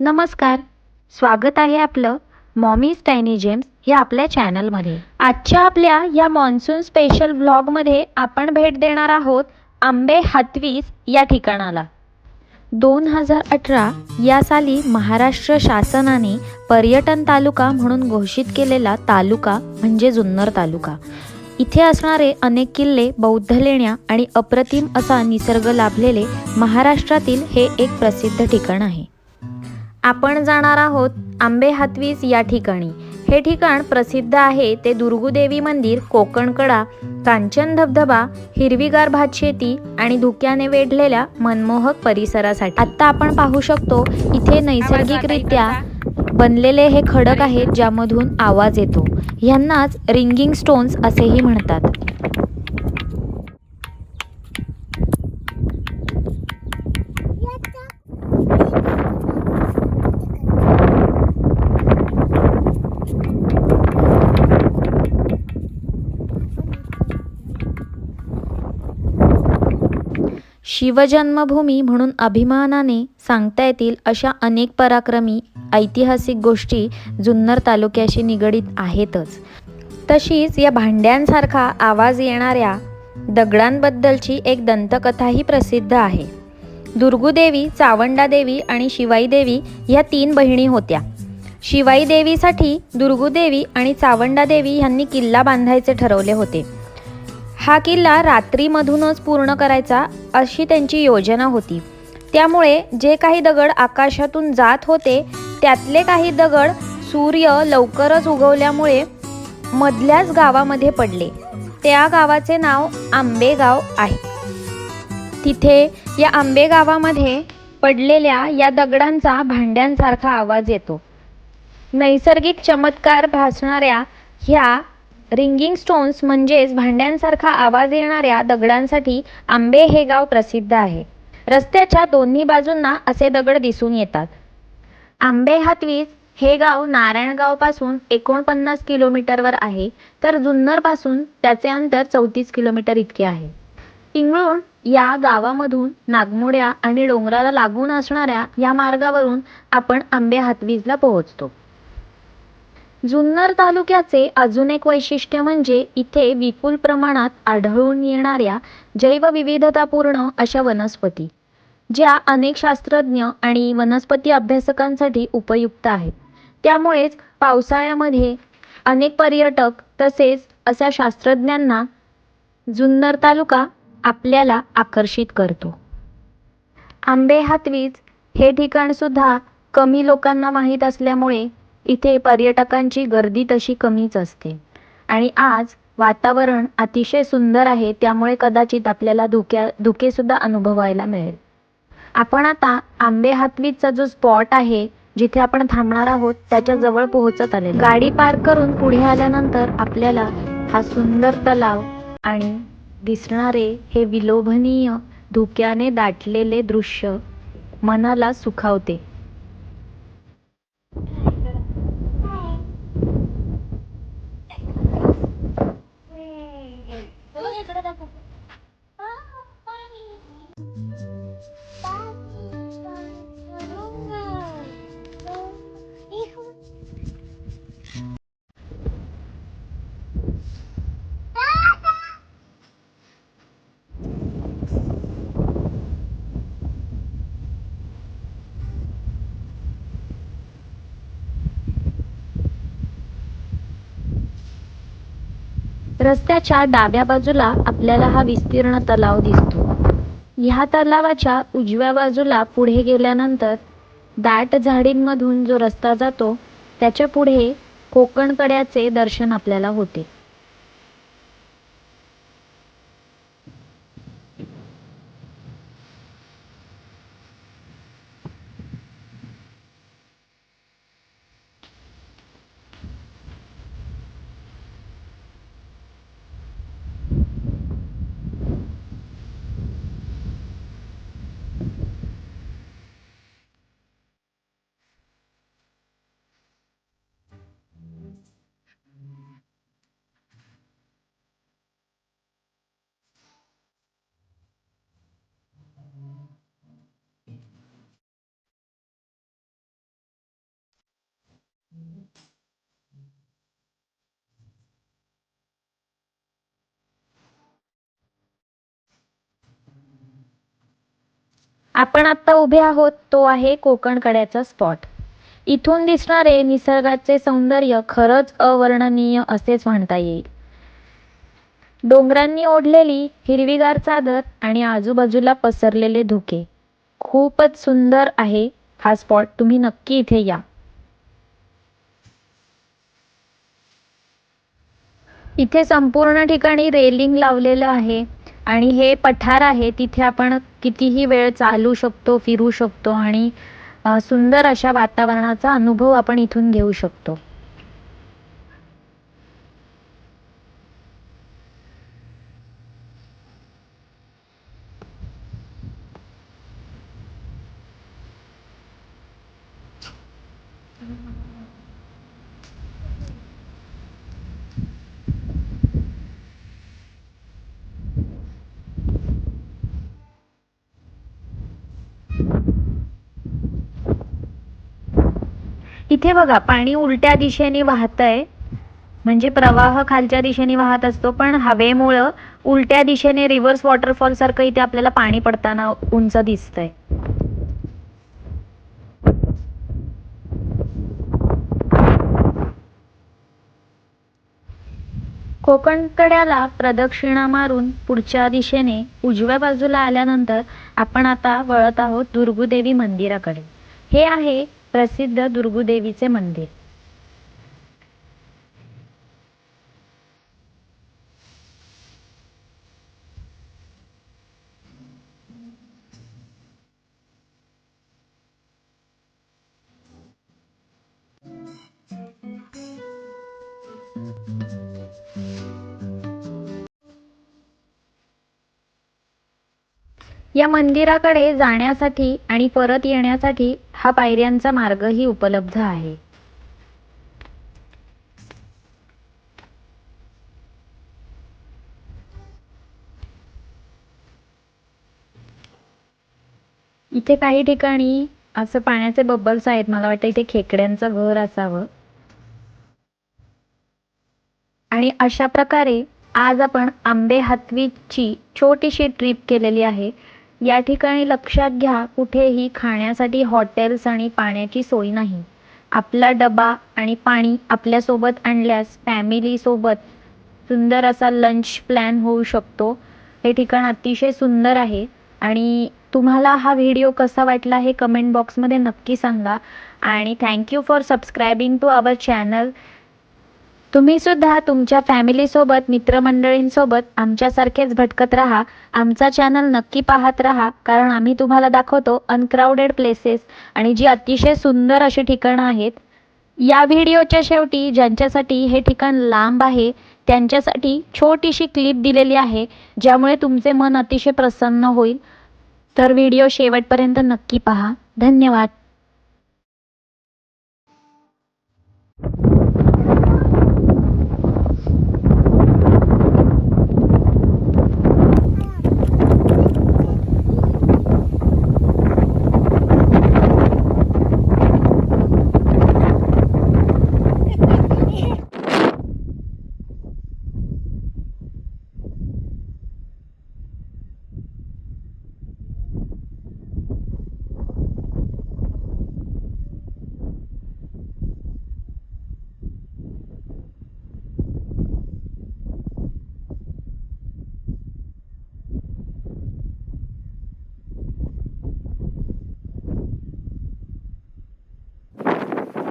नमस्कार. स्वागत आहे आपलं मॉमीज स्टॅनी जेम्स या आपल्या चॅनलमध्ये. आजच्या आपल्या या मॉन्सून स्पेशल व्लॉगमध्ये आपण भेट देणार आहोत आंबे हातवीस या ठिकाणाला. दोन हजार अठरा या साली महाराष्ट्र शासनाने पर्यटन तालुका म्हणून घोषित केलेला तालुका म्हणजे जुन्नर तालुका. इथे असणारे अनेक किल्ले बौद्ध लेण्या आणि अप्रतिम असा निसर्ग लाभलेले महाराष्ट्रातील हे एक प्रसिद्ध ठिकाण आहे. आपण जाणार आहोत आंबे हातवीस या ठिकाणी. हे ठिकाण प्रसिद्ध आहे ते दुर्गुदेवी मंदिर कोकणकडा कांचन धबधबा हिरवीगार भातशेती आणि धुक्याने वेढलेल्या मनमोहक परिसरासाठी. आत्ता आपण पाहू शकतो इथे नैसर्गिकरित्या बनलेले हे खडक आहेत ज्यामधून आवाज येतो. ह्यांनाच रिंगिंग स्टोन्स असेही म्हणतात. शिवजन्मभूमी म्हणून अभिमानाने सांगता येतील अशा अनेक पराक्रमी ऐतिहासिक गोष्टी जुन्नर तालुक्याशी निगडीत आहेतच. तशीच या भांड्यांसारखा आवाज येणाऱ्या दगडांबद्दलची एक दंतकथाही प्रसिद्ध आहे. दुर्गुदेवी चावंडादेवी आणि शिवाईदेवी ह्या तीन बहिणी होत्या. शिवाईदेवीसाठी दुर्गुदेवी आणि चावंडादेवी ह्यांनी किल्ला बांधायचे ठरवले होते. हा किल्ला रात्रीमधूनच पूर्ण करायचा अशी त्यांची योजना होती. त्यामुळे जे काही दगड आकाशातून जात होते त्यातले काही दगड सूर्य लवकरच उगवल्यामुळे मधल्याच गावामध्ये पडले. त्या गावाचे नाव आंबेगाव आहे. तिथे या आंबेगावामध्ये पडलेल्या या दगडांचा भांड्यांसारखा आवाज येतो. नैसर्गिक चमत्कार भासणाऱ्या ह्या रिंगिंग स्टोन्स म्हणजेच भांड्यांसारखा आवाज येणाऱ्या दगडांसाठी आंबे हे गाव प्रसिद्ध आहे. रस्त्याच्या दोन्ही बाजूंना असे दगड दिसून येतात. आंबे हातवीज हे गाव नारायणगावपासून एकोणपन्नास किलोमीटरवर आहे तर जुन्नरपासून त्याचे अंतर चौतीस किलोमीटर इतके आहे. इंगळूण या गावामधून नागमोड्या आणि डोंगराला लागून असणाऱ्या या मार्गावरून आपण आंबे हातवीजला पोहोचतो. जुन्नर तालुक्याचे अजून एक वैशिष्ट्य म्हणजे इथे विपुल प्रमाणात आढळून येणाऱ्या जैवविविधतापूर्ण अशा वनस्पती ज्या अनेक शास्त्रज्ञ आणि वनस्पती अभ्यासकांसाठी उपयुक्त आहेत. त्यामुळेच पावसाळ्यामध्ये अनेक पर्यटक तसेच अशा शास्त्रज्ञांना जुन्नर तालुका आपल्याला आकर्षित करतो. आंबे हातवीज हे ठिकाण सुद्धा कमी लोकांना माहीत असल्यामुळे इथे पर्यटकांची गर्दी तशी कमीच असते. आणि आज वातावरण अतिशय सुंदर आहे त्यामुळे कदाचित आपल्याला धुक्या धुकेसुद्धा अनुभवायला मिळेल. आपण आता आंबे हातवीचा जो स्पॉट आहे जिथे आपण थांबणार आहोत त्याच्याजवळ पोहोचत आले गाडी पार्क करून पुढे आल्यानंतर आपल्याला हा सुंदर तलाव आणि दिसणारे हे विलोभनीय धुक्याने दाटलेले दृश्य मनाला सुखावते. रस्त्याच्या डाव्या बाजूला आपल्याला हा विस्तीर्ण तलाव दिसतो. ह्या तलावाच्या उजव्या बाजूला पुढे गेल्यानंतर दाट झाडींमधून जो रस्ता जातो त्याच्या पुढे कोकणकड्याचे दर्शन आपल्याला होते. आपण आता उभे आहोत तो आहे कोकण कड्याचा स्पॉट इथून दिसणारे निसर्गाचे सौंदर्य खरंच अवर्णनीय असेच म्हणता येईल. डोंगरांनी ओढलेली हिरवीगार चादर आणि आजूबाजूला पसरलेले धुके. खूपच सुंदर आहे हा स्पॉट तुम्ही नक्की इथे या. इथे संपूर्ण ठिकाणी रेलिंग लावलेलं आहे आणि हे पठार आहे तिथे आपण कितीही वेळ चालू शकतो फिरू शकतो आणि सुंदर अशा वातावरणाचा अनुभव आपण इथून घेऊ शकतो. इथे बघा पाणी उलट्या दिशेने वाहतंय. म्हणजे प्रवाह खालच्या दिशेने वाहत असतो पण हवेमुळं उलट्या दिशेने रिव्हर्स वॉटरफॉल सारखं इथे आपल्याला पाणी पडताना उंच दिसतंय. कोकण कड्याला प्रदक्षिणा मारून पुढच्या दिशेने उजव्या बाजूला आल्यानंतर आपण आता वळत आहोत दुर्गुदेवी मंदिराकडे. हे आहे प्रसिद्ध दुर्गुदेवीचे मंदिर. या मंदिराकडे जाण्यासाठी आणि परत येण्यासाठी हा पायऱ्यांचा मार्गही उपलब्ध आहे. इथे काही ठिकाणी असं पाण्याचे बबल्स आहेत. मला वाटतं इथे खेकड्यांचं घर असावं. आणि अशा प्रकारे आज आपण आंबे हातवीची छोटीशी ट्रिप केलेली आहे. या ठिकाणी लक्षात घ्या कुठेही खाण्यासाठी हॉटेल्स आणि पाण्याची सोय नाही. आपला डबा आणि पाणी आपल्यासोबत आणल्यास फॅमिलीसोबत सुंदर असा लंच प्लॅन होऊ शकतो. हे ठिकाण अतिशय सुंदर आहे आणि तुम्हाला हा व्हिडिओ कसा वाटला हे कमेंट बॉक्समध्ये नक्की सांगा. आणि thank you for subscribing to our channel तुम्ही सुद्धा तुमच्या फॅमिलीसोबत मित्रमंडळींसोबत आमच्यासारखेच भटकत राहा. आमचा चॅनल नक्की पाहत राहा कारण आम्ही तुम्हाला दाखवतो अनक्राऊडेड प्लेसेस आणि जी अतिशय सुंदर अशी ठिकाणं आहेत. या व्हिडिओच्या शेवटी ज्यांच्यासाठी हे ठिकाण लांब आहे त्यांच्यासाठी छोटीशी क्लिप दिलेली आहे ज्यामुळे तुमचे मन अतिशय प्रसन्न होईल. तर व्हिडिओ शेवटपर्यंत नक्की पहा. धन्यवाद.